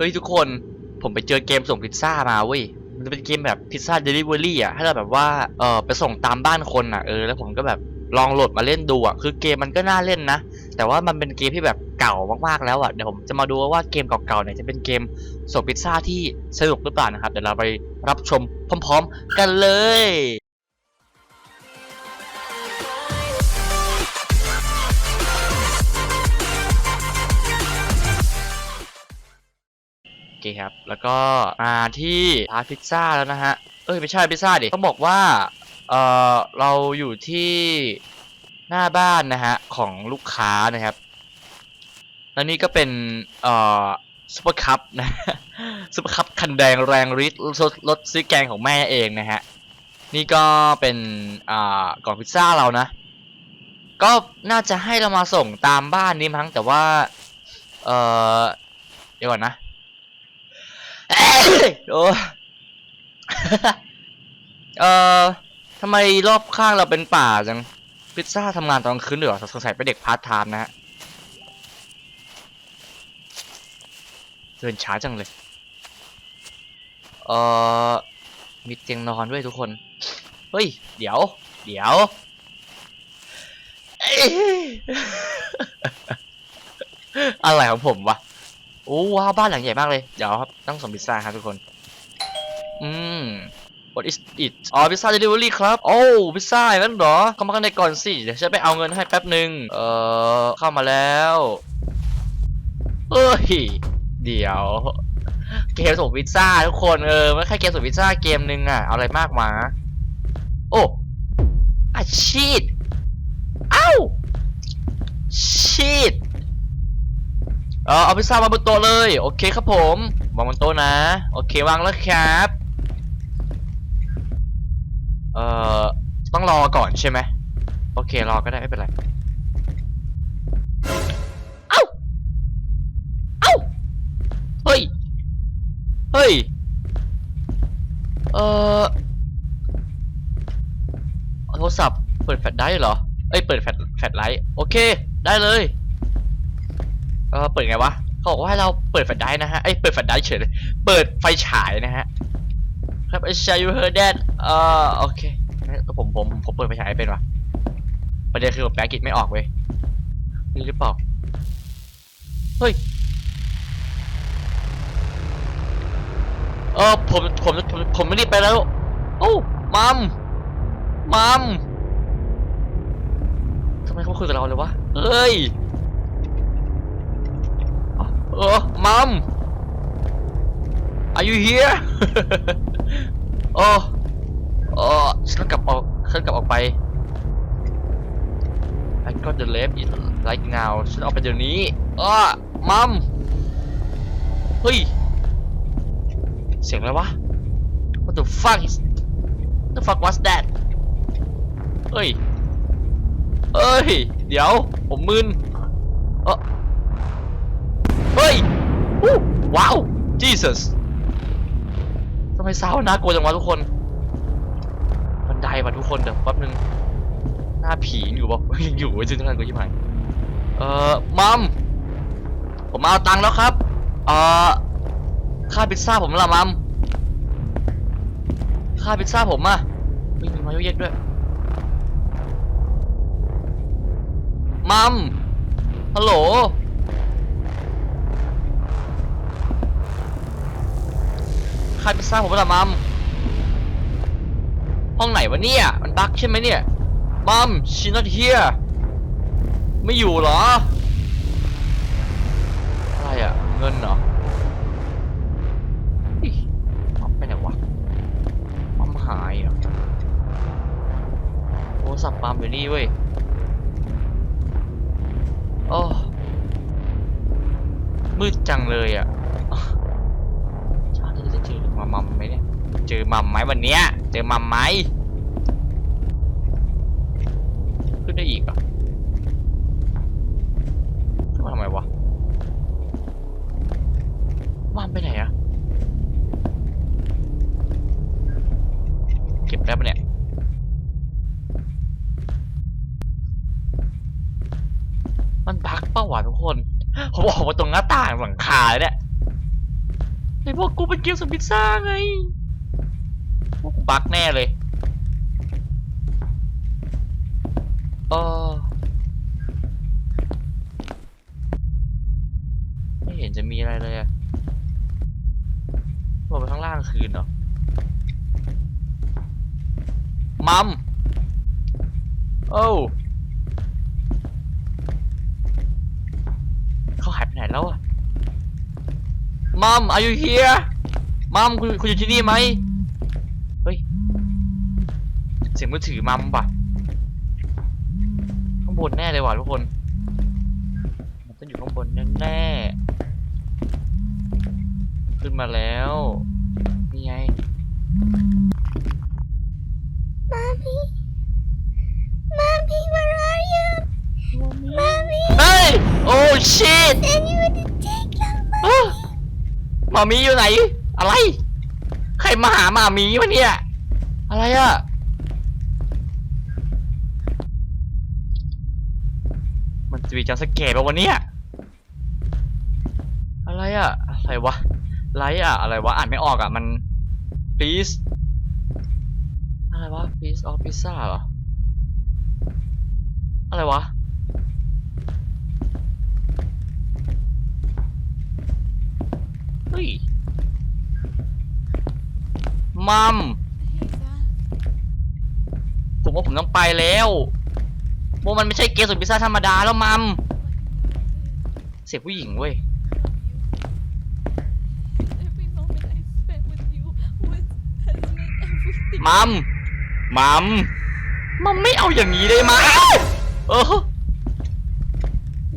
เฮ้ยทุกคนผมไปเจอเกมส่งพิซซ่ามาเว้ย มันจะเป็นเกมแบบพิซซ่าเดลิเวอรี่อะ ให้เราแบบว่า เออไปส่งตามบ้านคนอะ เออ แล้วผมก็แบบลองโหลดมาเล่นดูอะ คือเกมมันก็น่าเล่นนะ แต่ว่ามันเป็นเกมที่แบบเก่ามากๆแล้วอะ เดี๋ยวผมจะมาดูว่าเกมเก่าๆเนี่ยจะเป็นเกมส่งพิซซ่าที่สนุกหรือเปล่านะครับ เดี๋ยวเราไปรับชมพร้อม ๆ กันเลย เคครับ แล้วก็มาที่ร้านพิซซ่าแล้วนะฮะ เอ้ยไม่ใช่พิซซ่าดิ ต้องบอกว่า เอ่อเราอยู่ที่หน้าบ้านนะฮะ ของลูกค้านะครับ แล้วนี่ก็เป็น เอ่อซุปเปอร์คัพนะซุปเปอร์คัพคันแดงแรงฤทธิ์รถซื้อแกงของแม่เองนะฮะ นี่ก็เป็น อ่ากล่องพิซซ่าเรานะ ก็น่าจะให้เรามาส่งตามบ้านนี้มั้งแต่ว่า เอ่อเดี๋ยวก่อนนะ โอ้เอ่อทำไมรอบข้างเราเป็นป่าจัง พิซซ่าทำงานตอนคืนด้วยเหรอสงสัยเป็นเด็กพาร์ทไทม์นะฮะเดินช้าจังเลย เอ่อ มีเตียงนอนด้วยทุกคน เฮ้ย เดี๋ยว เดี๋ยวเอ้ยอะไรของผมวะ โอ้ว้าวบ้านหลังใหญ่มากเลย เดี๋ยวครับต้องส่งพิซซ่าครับทุกคน อืม what is it อ๋อพิซซ่าเดลิเวอรี่ครับ โอ้พิซซ่าอย่างนั้นเหรอ เข้ามาข้างในก่อนสิ เดี๋ยวฉันไปเอาเงินให้แป๊บหนึ่งเออเข้ามาแล้วเอ้ย เดี๋ยว เกมส่งพิซซ่าทุกคนเออไม่ใช่เกมส่งพิซซ่าเกมหนึ่งอะเอาอะไรมากมา โอ้อาชีดเอ้าชีด เออเอาพิซซ่าวางบนโต๊ะเลย โอเคครับผมวางบนโต๊ะนะ โอเควางแล้วครับเอ่อต้องรอก่อนใช่ไหมโอเครอก็ได้ไม่เป็นไรเอ้าเอ้าเฮ้ยเฮ้ยเอ่อโทรศัพท์เปิดแฟลชได้เหรอเอ้ยเปิดแฟลชแฟลชไลท์โอเค ได้เลย เออเปิดไงวะเขาบอกว่าให้เราเปิดแฟลชไดรฟ์นะฮะไอ้ยเปิดแฟลชไดรฟ์เฉยเลยเปิดไฟฉายนะฮะครับไอ้ชายยูเฮอร์แดนเอ่อโอเคงั้นผมผมผมเปิดไฟฉายไม่เป็นวะประเด็นคือผมแปลกิจไม่ออกเว้ยนี่หรือเปล่าเฮ้ยเออผมผมผมผมไม่รีบไปแล้วโอ้มัมมัมทำไมเขามาคุยกับเราเลยวะเอ้ย เออมัม are you here โอ้โอ้ฉันกลับออกฉันกลับออกไป I got the left in right now ฉันออกไปเดี๋ยวนี้อ้อมัม เฮ้ย เสียงอะไรวะ What the fuck is What the fuck was that เฮ้ยเอ้ย เดี๋ยว ผมมึนเออ อู้ว้าว Jesus ทำไมซาวด์น่ากลัวจังวะทุกคน บันไดว่ะทุกคนเดี๋ยวแป๊บนึง หน้าผีอยู่ปะยังอยู่ไว้จนทั้งนั้นกูยิ่งไปเอ่อมัมผมมาเอาตังค์แล้วครับเอ่อค่าพิซซ่าผมละมัมค่าพิซซ่าผมอะมีมีมาเยอะแยะด้วยมัมฮัลโหล ค่าพิซซ่าผมละมัมห้องไหนวะเนี่ย มันบั๊กใช่ไหมเนี่ยมัม she not here ไม่อยู่เหรอ อะไรอะเงินเหรอมัมไปไหนวะมัมหายเหรอโทรศัพท์มัมอยู่นี่เว้ยโอ้มืดจังเลยอะ มัมไหมเนี่ย เจอมัมไหมวันเนี้ย เจอมัมไหมขึ้นได้อีกอะขึ้นมาทำไมวะมัมไปไหนอะเก็บได้ปะเนี่ยมันบักเป้าหวะทุกคนผมออกมาตรงหน้าต่างหลังคาเลยเนี่ย ไอพวกกูเป็นเกมส่งพิซซ่าไง พวกกูบักแน่เลยเออไม่เห็นจะมีอะไรเลยอะลงไปข้างล่างคืนเหรอ มัม โอ้เขาหายไปไหนแล้วอะ มัม are you here มัมคุณคุณอยู่ที่นี่ไหมเฮ้ย เสียงมือถือมัมป่ะ ข้างบนแน่เลยว่ะทุกคน มันต้องอยู่ข้างบนแน่ๆ ขึ้นมาแล้ว นี่ไง Mommy? Mommy, where are you? Mommy? เฮ้ยโอ้ชิต Then you would take them. หมามีอยู่ไหน อะไร ใครมาหาหมามีวะเนี่ย อะไรอะ มันจะมีจังสแกร์ป่ะวันนี้อะไรอะ อะไรวะ ไลท์อะอะไรวะ อ่านไม่ออกอะมัน please อะไรวะ piece of pizza เหรอ อะไรวะ เฮ้ยมัมผมว่าผมต้องไปแล้วว่ามันไม่ใช่เกมสุดพิซซ่าธรรมดาแล้วมัมเสียงผู้หญิงเว้ยมัมมัมมัมไม่เอาอย่างนี้ได้ไหมเออ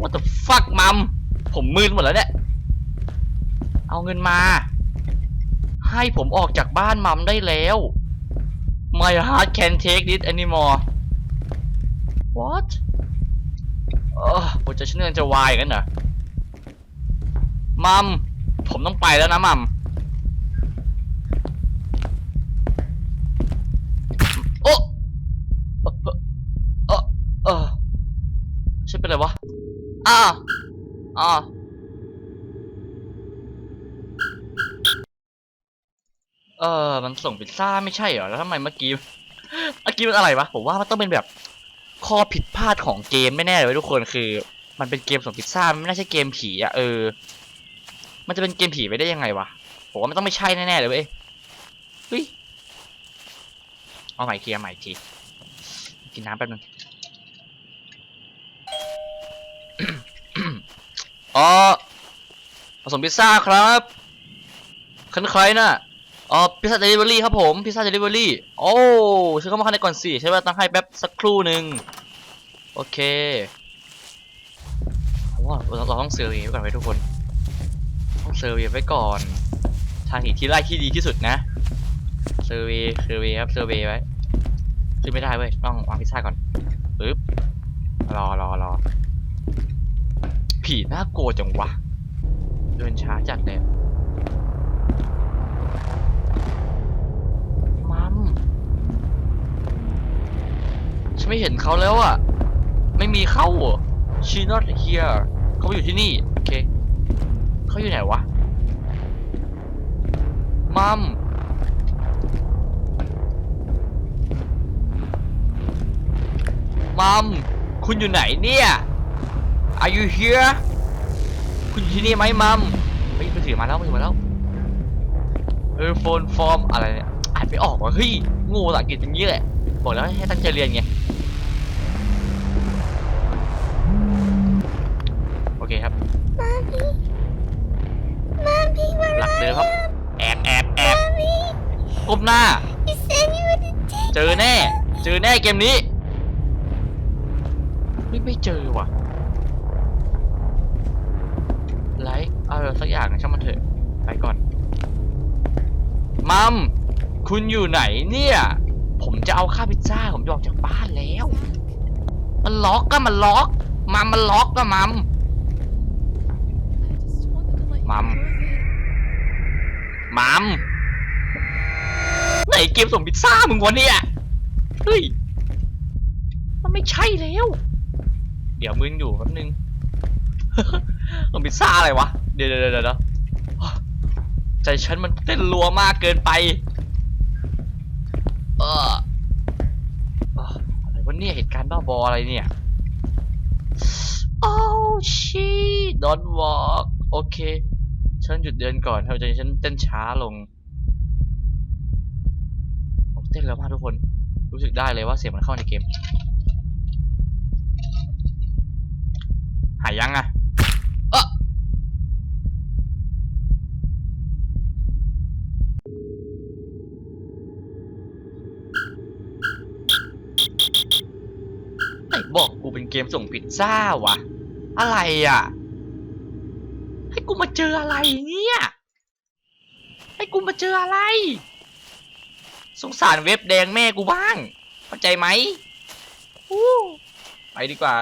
what the fuck มัมผมมืดหมดแล้วเนี่ย เอาเงินมา ให้ผมออกจากบ้านมัมได้แล้ว My heart can't take this anymore what เออหัวใจฉันกำลังจะวายกันเหรอมัมผมต้องไปแล้วนะมัมโอ้เออเออเออฉันเป็นไรวะอ้าอ้า เออ มันส่งพิซซ่าไม่ใช่เหรอ แล้วทำไมเมื่อกี้ เมื่อกี้มันอะไรวะ ผมว่ามันต้องเป็นแบบข้อผิดพลาดของเกมแน่ๆเลยทุกคนคือ มันเป็นเกมส่งพิซซ่าไม่น่าใช่เกมผีอะเออ มันจะเป็นเกมผีไปได้ยังไงวะ ผมว่ามันต้องไม่ใช่แน่ๆเลยเว้ย เฮ้ย เอาใหม่ทีเอาใหม่อีกทีกินน้ำแป๊บนึงอ๋อผสมพิซซ่าครับคันใครน่ะ อ๋อพิซซ่าเดลิเวอรี่ครับผมพิซซ่าเดลิเวอรี่โอ้ฉันเข้ามาข้างในก่อนสิใช้เวลาตั้งให้แป๊บสักครู่หนึ่งโอเคว่าเราต้องเซอร์เวยไว้ก่อนไว้ทุกคนต้องเซอร์เวยไว้ก่อนทางหนีที่ไล่ที่ดีที่สุดนะเซอร์เวยเซอร์เวยครับเซอร์เวยไว้ขึ้นไม่ได้เว้ยต้องวางพิซซ่าก่อนปึ๊บรอรอรอผีน่ากลัวจังวะเดินช้าจัดเลย ไม่เห็นเขาแล้วอะ ไม่มีเขาเหรอ she not here เขาอยู่ที่นี่โอเคเขาอยู่ไหนวะมัมมัมคุณอยู่ไหนเนี่ย Are you here คุณอยู่ที่นี่ไหมมัมเฮ้ยมือถือมาแล้วมือถือมาแล้วเออโฟนฟอร์มอะไรเนี่ยอ่านไม่ออกว่ะเฮ้ยงูภาษาอังกฤษอย่างนี้แหละบอกแล้วให้ตั้งใจเรียนไง เดิมครับ you? แอบแอบแอบ Mommy? ก้มหน้า You said you would take เจอแน่ เจอแน่เกมนี้ไม่ไม่เจอว่ะไลค์เอาสักอย่างนะช่างมันเถอะ ไปก่อน มัม คุณอยู่ไหนเนี่ย ผมจะเอาข้าวพิซซ่า ผมจะออกจากบ้านแล้ว มันล็อกก็มันล็อก มัมมันล็อกก็มัม I just มัมไหนเกมส่งพิซซ่ามึงวะเนี่ย เฮ้ย มันไม่ใช่แล้ว เดี๋ยวมึงอยู่แป๊บนึงส่งพิซซ่าอะไรวะ เดี๋ยวเดี๋ยวเดี๋ยวใจฉันมันเต้นรัวมากเกินไป เออเอ่ออะไรวะเนี่ยเหตุการณ์บ้าบออะไรเนี่ย โอ้ชีดอนวอล์กโอเค ฉันหยุดเดินก่อนทำใจฉันเต้นช้าลงโอ้เต้นเร็วมากทุกคน รู้สึกได้เลยว่าเสียงมันเข้าในเกม หายยังอะเออไหนบอกกูเป็นเกมส่งพิซซ่าวะ อะไรอะ ให้กูมาเจออะไรเนี่ย ให้กูมาเจออะไร สงสารเว็บแดงแม่กูบ้าง เข้าใจไหมไปดีกว่า